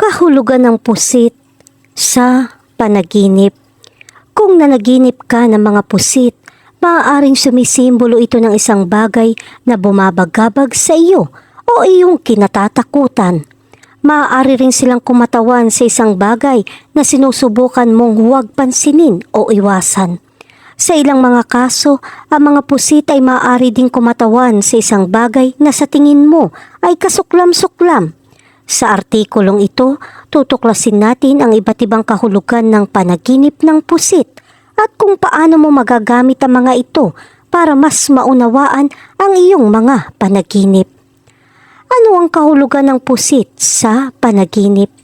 Kahulugan ng pusit sa panaginip. Kung nanaginip ka ng mga pusit, maaaring sumisimbolo ito ng isang bagay na bumabagabag sa iyo o iyong kinatatakutan. Maaari rin silang kumatawan sa isang bagay na sinusubukan mong huwag pansinin o iwasan. Sa ilang mga kaso, ang mga pusit ay maaari ding kumatawan sa isang bagay na sa tingin mo ay kasuklam-suklam. Sa artikulong ito, tutuklasin natin ang iba't ibang kahulugan ng panaginip ng pusit at kung paano mo magagamit ang mga ito para mas maunawaan ang iyong mga panaginip. Ano ang kahulugan ng pusit sa panaginip?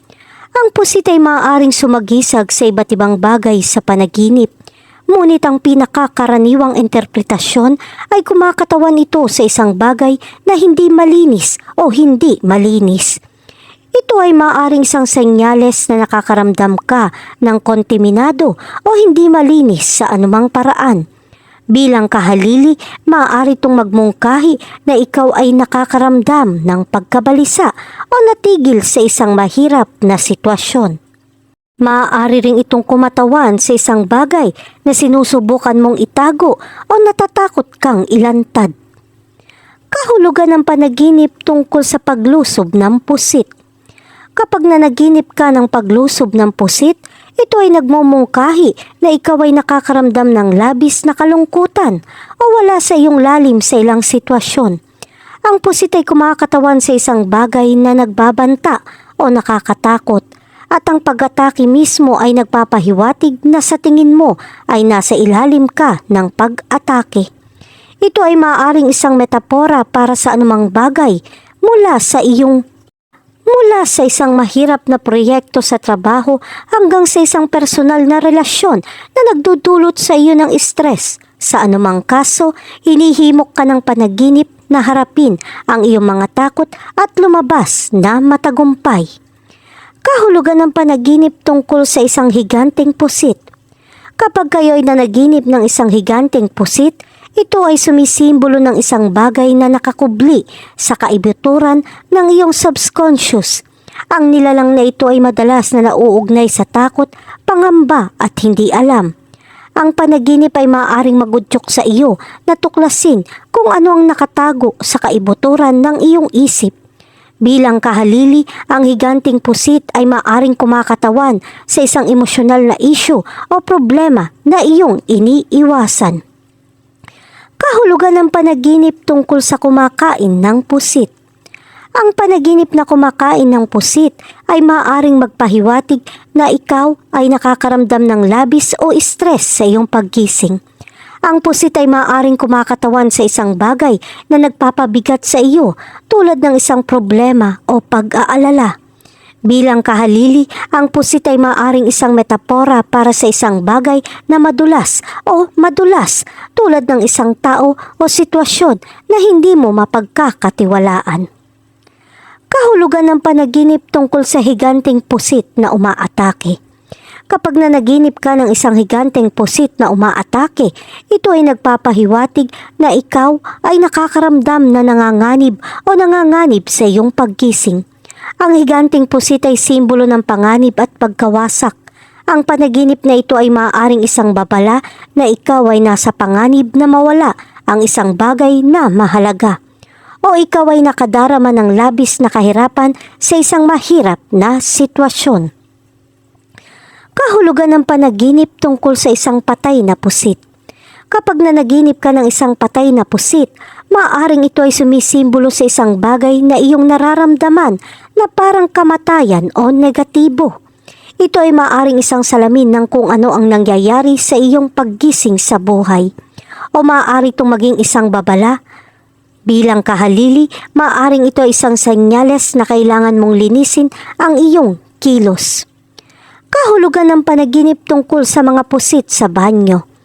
Ang pusit ay maaaring sumagisag sa iba't ibang bagay sa panaginip. Ngunit ang pinakakaraniwang interpretasyon ay kumakatawan ito sa isang bagay na hindi malinis o hindi malinis. Ito ay maaaring isang senyales na nakakaramdam ka ng kontaminado o hindi malinis sa anumang paraan. Bilang kahalili, maaari itong magmungkahi na ikaw ay nakakaramdam ng pagkabalisa o natigil sa isang mahirap na sitwasyon. Maaari ring itong kumatawan sa isang bagay na sinusubukan mong itago o natatakot kang ilantad. Kahulugan ng panaginip tungkol sa paglusob ng pusit. Kapag nanaginip ka ng paglusob ng pusit, ito ay nagmumungkahi na ikaw ay nakakaramdam ng labis na kalungkutan o wala sa iyong lalim sa ilang sitwasyon. Ang pusit ay kumakatawan sa isang bagay na nagbabanta o nakakatakot at ang pag-atake mismo ay nagpapahiwatig na sa tingin mo ay nasa ilalim ka ng pag-atake. Ito ay maaaring isang metapora para sa anumang bagay mula sa iyong Mula sa isang mahirap na proyekto sa trabaho hanggang sa isang personal na relasyon na nagdudulot sa iyo ng stress. Sa anumang kaso, hinihimok ka ng panaginip na harapin ang iyong mga takot at lumabas na matagumpay. Kahulugan ng panaginip tungkol sa isang higanteng pusit. Kapag kayo ay nanaginip ng isang higanteng pusit, ito ay sumisimbolo ng isang bagay na nakakubli sa kaibuturan ng iyong subconscious. Ang nilalang na ito ay madalas na nauugnay sa takot, pangamba at hindi alam. Ang panaginip ay maaaring magudyok sa iyo na tuklasin kung ano ang nakatago sa kaibuturan ng iyong isip. Bilang kahalili, ang higanting pusit ay maaring kumakatawan sa isang emosyonal na issue o problema na iyong iniiwasan. Kahulugan ng panaginip tungkol sa kumakain ng pusit. Ang panaginip na kumakain ng pusit ay maaaring magpahiwatig na ikaw ay nakakaramdam ng labis o stress sa iyong paggising. Ang pusit ay maaaring kumakatawan sa isang bagay na nagpapabigat sa iyo tulad ng isang problema o pag-aalala. Bilang kahalili, ang pusit ay maaring isang metapora para sa isang bagay na madulas o madulas tulad ng isang tao o sitwasyon na hindi mo mapagkakatiwalaan. Kahulugan ng panaginip tungkol sa higanting pusit na umaatake. Kapag nanaginip ka ng isang higanteng pusit na umaatake, ito ay nagpapahiwatig na ikaw ay nakakaramdam na nanganganib o nanganganib sa iyong paggising. Ang higanting pusit ay simbolo ng panganib at pagkawasak. Ang panaginip na ito ay maaaring isang babala na ikaw ay nasa panganib na mawala ang isang bagay na mahalaga. O ikaw ay nakadarama ng labis na kahirapan sa isang mahirap na sitwasyon. Kahulugan ng panaginip tungkol sa isang patay na pusit. Kapag nanaginip ka ng isang patay na pusit, maaaring ito ay sumisimbolo sa isang bagay na iyong nararamdaman na parang kamatayan o negatibo. Ito ay maaaring isang salamin ng kung ano ang nangyayari sa iyong paggising sa buhay. O maaari itong maging isang babala. Bilang kahalili, maaaring ito ay isang senyales na kailangan mong linisin ang iyong kilos. Kahulugan ng panaginip tungkol sa mga pusit sa banyo.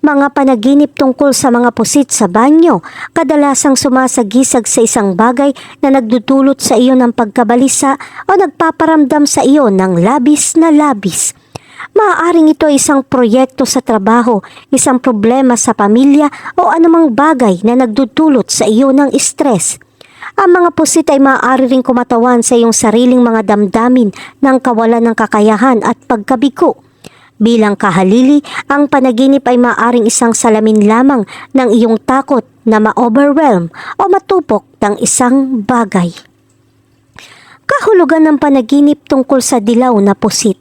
Mga panaginip tungkol sa mga pusit sa banyo, kadalasang sumasagisag sa isang bagay na nagdudulot sa iyo ng pagkabalisa o nagpaparamdam sa iyo ng labis na labis. Maaaring ito ay isang proyekto sa trabaho, isang problema sa pamilya o anumang bagay na nagdudulot sa iyo ng stress. Ang mga pusit ay maaari ring kumatawan sa iyong sariling mga damdamin ng kawalan ng kakayahan at pagkabigo. Bilang kahalili, ang panaginip ay maaring isang salamin lamang ng iyong takot na ma-overwhelm o matupok ng isang bagay. Kahulugan ng panaginip tungkol sa dilaw na pusit.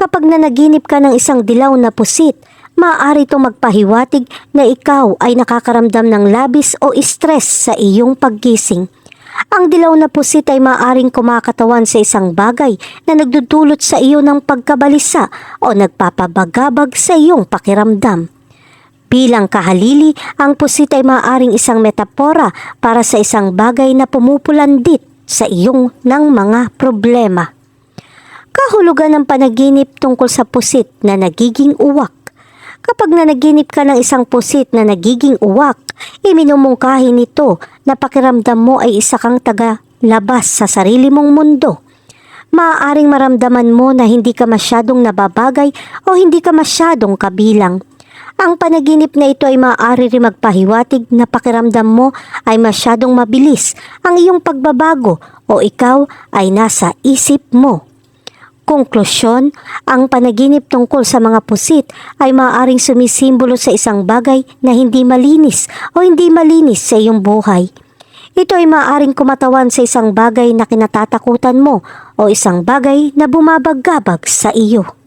Kapag nanaginip ka ng isang dilaw na pusit, maaari itong magpahiwatig na ikaw ay nakakaramdam ng labis o stress sa iyong paggising. Ang dilaw na pusit ay maaaring kumakatawan sa isang bagay na nagdudulot sa iyo ng pagkabalisa o nagpapabagabag sa iyong pakiramdam. Bilang kahalili, ang pusit ay maaaring isang metapora para sa isang bagay na pumupulandit sa iyong ng mga problema. Kahulugan ng panaginip tungkol sa pusit na nagiging uwak. Kapag nanaginip ka ng isang pusit na nagiging uwak, iminumungkahi nito na pakiramdam mo ay isa kang taga-labas sa sarili mong mundo. Maaaring maramdaman mo na hindi ka masyadong nababagay o hindi ka masyadong kabilang. Ang panaginip na ito ay maaari rin magpahiwatig na pakiramdam mo ay masyadong mabilis ang iyong pagbabago o ikaw ay nasa isip mo. Konklusyon, ang panaginip tungkol sa mga pusit ay maaaring sumisimbolo sa isang bagay na hindi malinis o hindi malinis sa iyong buhay. Ito ay maaaring kumatawan sa isang bagay na kinatatakutan mo o isang bagay na bumabagabag sa iyo.